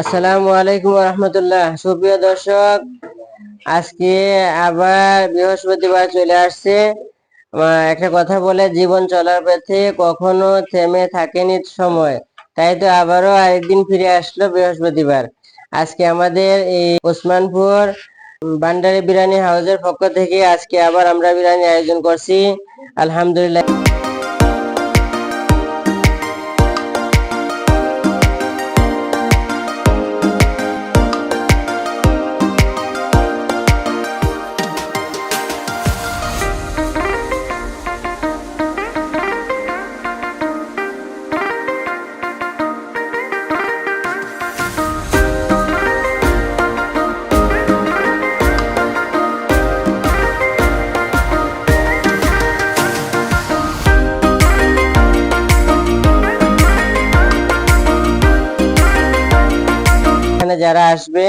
আসসালামু আলাইকুম রহমতুল্লাহ সুপ্রিয় দর্শক, আজকে আবার বৃহস্পতিবার চলে আসছে। একটা কথা বলে, জীবন চলার পথে কখনো থেমে থাকেনি সময়। তাই তো আবারও আরেকদিন ফিরে আসলো বৃহস্পতিবার। আজকে আমাদের এই ওসমানপুর বান্ডারি বিরিয়ানি হাউসের পক্ষ থেকে আজকে আবার আমরা বিরিয়ানি আয়োজন করছি। আলহামদুলিল্লাহ। যারা আসবে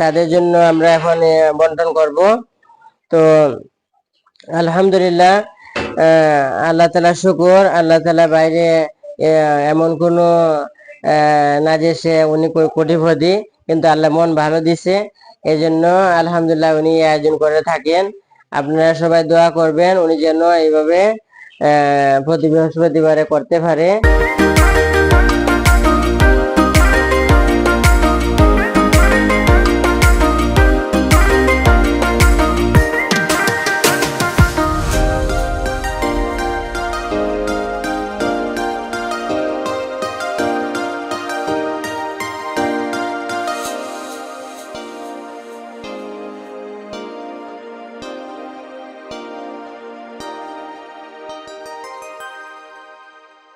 তাদের জন্য আমরা এখন বন্টন করব। তো, আলহামদুলিল্লাহ আল্লাহ তালা শুকুর। আল্লাহ তালা বাইরে এমন কোনো না যে সে উনি কোটিপতি, কিন্তু আল্লাহ মন ভালো দিছে। এই জন্য আলহামদুলিল্লাহ উনি আয়োজন করে থাকেন। আপনারা সবাই দোয়া করবেন, উনি যেন এইভাবে, আহ, প্রতি বৃহস্পতিবারে করতে পারে।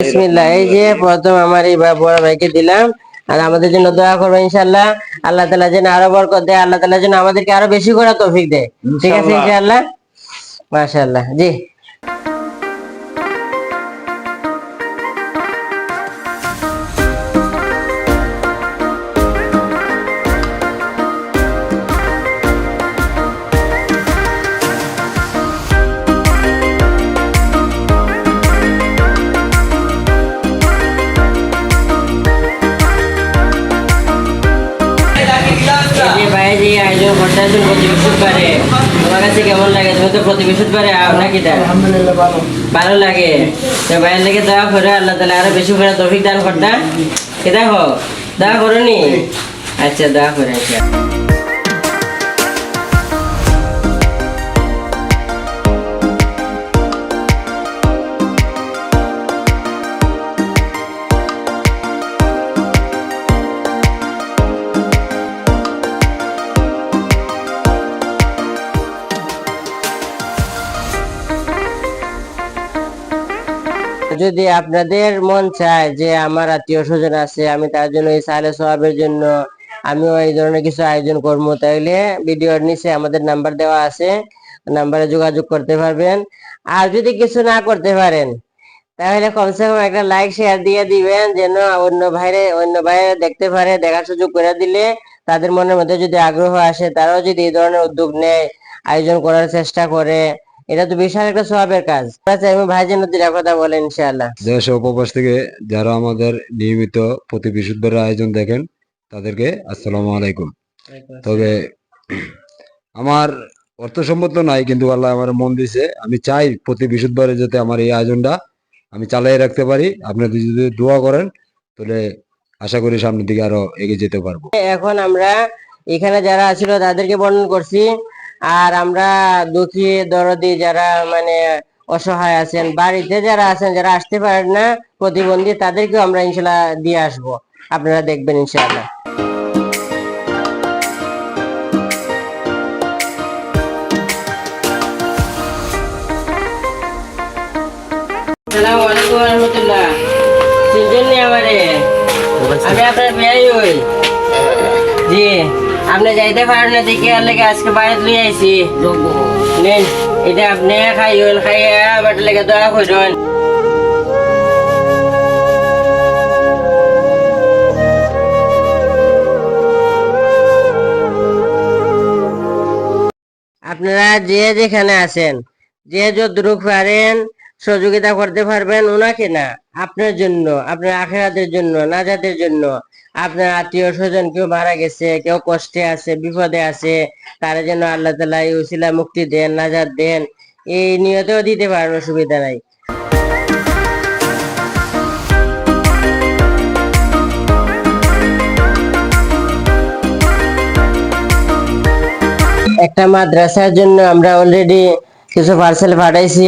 বিসমিল্লাহ এই যে প্রথম আমার এই বা- বড় ভাইকে দিলাম। আর আমাদের জন্য দোয়া করব ইনশাল্লাহ আল্লাহ তালা যেন আরও বরকত দেয় আল্লাহ তালা যেন আমাদেরকে আরও বেশি করে তৌফিক দেয়। ঠিক আছে ইনশাল্লাহ মাশাল্লাহ জি। আয়োজন করতে আসেন প্রতি বৃহস্পতিবারে তোমার কাছে কেমন লাগে? তুমি তো প্রতি বৃহস্পতিবারে আও নাকি তা ভালো। লাগে। তো ভাইয়ের লেগে দোয়া করে আল্লাহ তালা আরও বেশি করে তৌফিক দান করতা। কি দেখো দোয়া করো নি আচ্ছা দোয়া করে আচ্ছা যদি আপনাদের মন চায় যে আমার আত্মীয় স্বজন আছে, আমি তার জন্য এই সালে সোয়াবের জন্য আমিও এই ধরনের কিছু আয়োজন করব তাহলে ভিডিওর নিচে আমাদের নাম্বার দেওয়া আছে নাম্বারে যোগাযোগ করতে পারবেন। আর যদি কিছু না করতে পারেন, তাহলে কমসে কম একটা লাইক শেয়ার দিয়ে দিবেন, যেন অন্য ভাইরে অন্য ভাইরে দেখতে পারে, দেখার সুযোগ করে দিলে তাদের মনের মধ্যে যদি আগ্রহ আসে, তারাও যদি এই ধরনের উদ্যোগ নেয়, আয়োজন করার চেষ্টা করে এটা তো বিশাল একটা সবের কাজ। আমি ভাই যেন কথা বলেন ইনশাআল্লাহ। দেশ উপবাস থেকে যারা আমাদের নিয়মিত প্রতি বৃহস্পতিবার আয়োজন দেখেন তাদেরকে আসসালামু আলাইকুম। তবে আমার অর্থ সম্পদ তো নাই কিন্তু আল্লাহ আমার মন দিছে আমি চাই প্রতি বৃহস্পতিবারে যাতে আমার এই আয়োজনটা আমি চালিয়ে রাখতে পারি। আপনাদের যদি দোয়া করেন তাহলে আশা করি সামনের দিকে আরও এগিয়ে যেতে পারব। এখন আমরা এখানে যারা ছিল তাদেরকে বর্ণন করছি। আর আমরা দুঃখী দরদি যারা মানে অসহায় আছেন বাড়িতে যারা আছেন যারা আসতে পারেন না প্রতিবন্ধী তাদেরকেও আমরা ইনশাল্লাহ দিয়ে আসব। আপনারা দেখবেন ইনশাআল্লাহ আসসালামু আলাইকুম রহমতুল্লাহ। চিনছেন নি আমারে? আমি আপনার বিয়াই হই। জি। আপনি যাইতে পারেন না, দেখে আর লেগে আজকে বাইরে লিয়ে আইছি। নেন, এটা আপনি খাইবেন খাইয়া বাটার লেগে দয়া করুন আপনারা যে যেখানে আছেন, যে যদ্রুপ পারেন, সহযোগিতা করতে পারবেন, ওনাকে না, আপনার জন্য, আপনার আখেরাতের জন্য, নাজাতের জন্য। আপনার আত্মীয় স্বজন কেউ মারা গেছে, কেউ কষ্টে আছে, বিপদে আছে, তারা যেন আল্লাহ তালা এই উসিলা মুক্তি দেন নাজার দেন, এই নিয়তেও দিতে পারেন, অসুবিধা নাই। একটা মাদ্রাসার জন্য আমরা অলরেডি কিছু পার্সেল পাঠাইছি।